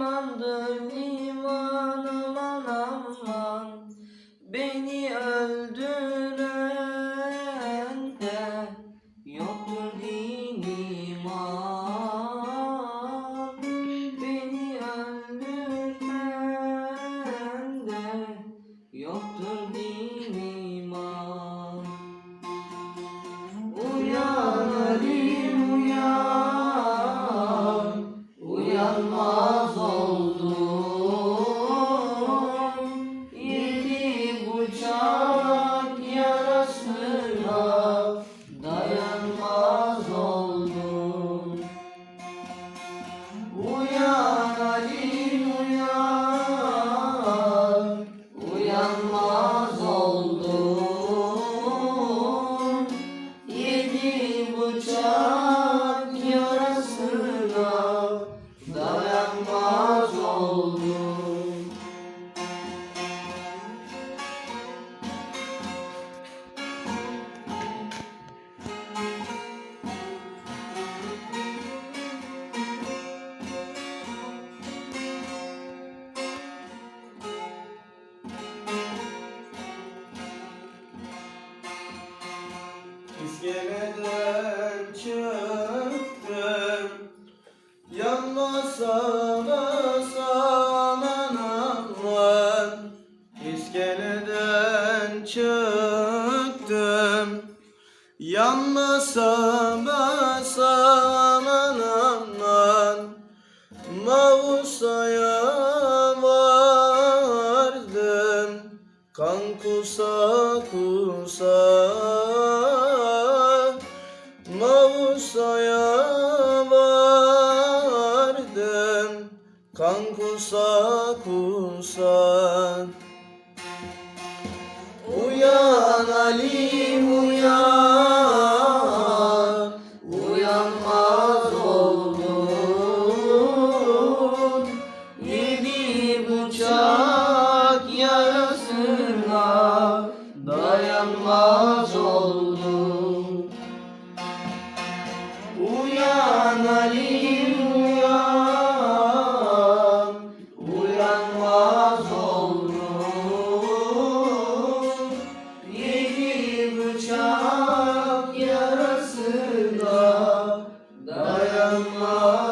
imandır Evden çıktım. Yanmasana sana namlar İskeleden çıktım. Yanmasana sana namlar Mavusaya vardım Kan kusa kusa Mavusa'ya vardım Kan kusa kusa Uyan Ali Allah